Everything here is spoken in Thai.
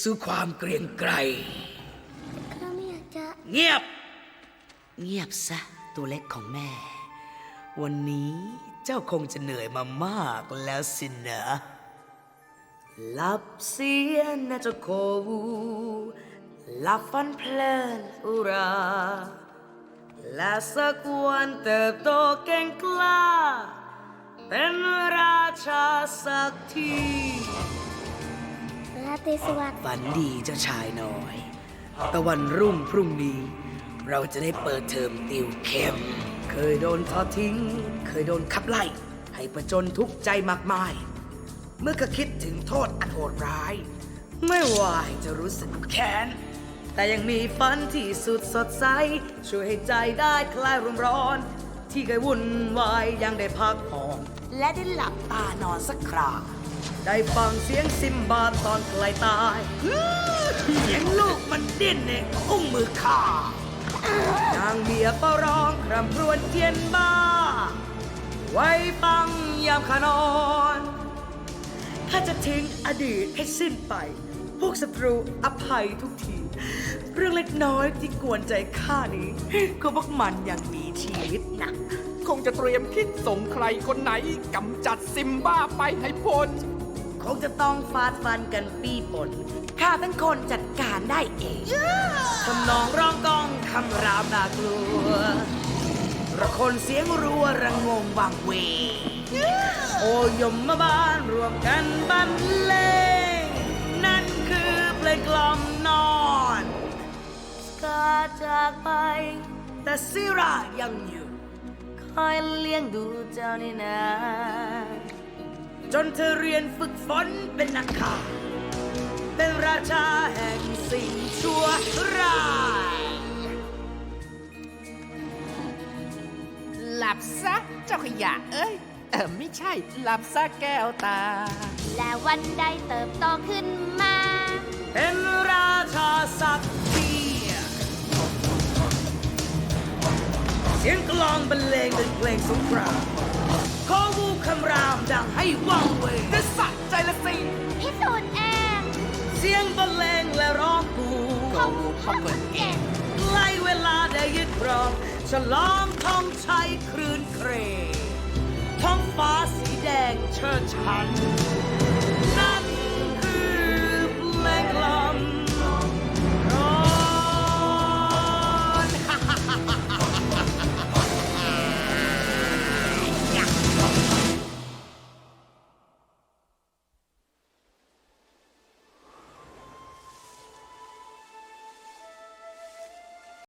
สู่ความเกรียงไกรข้าไม่อยากจะ เงียบ เงียบซะตัวเล็กของแม่ วันนี้เจ้าคงจะเหนื่อยมามากแล้วสินะหลับเสียนะเจ้าโควูหลับฝันเพลินอุราและสักวันเติบโตเก่งกล้า เป็นราชาสักที ราตรีสวัสดิ์ฝันดีเจ้าชายน้อย ตะวันรุ่งพรุ่งนี้ เราจะได้เปิดเทอมติวเข้ม เคยโดนทอดทิ้ง เคยโดนขับไล่ ให้ประจนทุกข์ใจมากมาย เมื่อก็คิดถึงโทษอันโหดร้าย ไม่ว่าจะรู้สึกแค้น แต่ยังมีฝันที่สุดสดใส ช่วยให้ใจได้คลายรุมร้อน ที่เคยวุ่นวายยังได้พักผ่อน และได้หลับตานอนสักครา ได้ฟังเสียงซิมบาตอนใกล้ตายเสียงลูกมันดิ้นในอุ้งมือข้านางเบียก็ร้องครำครวญเทียนบ้า ไว้ฟังยามขานอน ถ้าจะทิ้งอดีตให้สิ้นไป พวกศัตรูอภัยทุกที เรื่องเล็กน้อยที่กวนใจข้านี้ก็พวกมันยังมีชีวิตนะคงจะเตรียมคิดส่งใครคนไหนกำจัดซิมบ้าไปให้พ้น คงจะต้องฟาดฟันกันปีปนข้าเป็นคนจัดการได้เองทำนองร้องกองคำรามน่ากลัวระคนเสียงรัวระงงวังเวงโอยมมาบ้านรวมกันบรรเลงนั่นคือเพลงกล่อมนอนกาจากไป แต่ซิรายังอยู่ คอยเลี้ยงดูเจ้านี่นา จนเธอเรียนฝึกฝนเป็นนักข่าวเป็นราชาแห่งสิ่งชั่วร้ายหลับซะเจ้าขยะเอ้ยเออไม่ใช่หลับซะแก้วตา และวันใดเติบโตขึ้นมา เป็นราชาสักทีเสียงกลองบรรเลงเป็นเพลงสงคราม สียงบรรเลงและร้องกูเขาเขาเอนเก่งใกล้เวลาได้ยึดครองฉลองทองชัยครืนเครงท้องฟ้าสีแดงเชิดชัน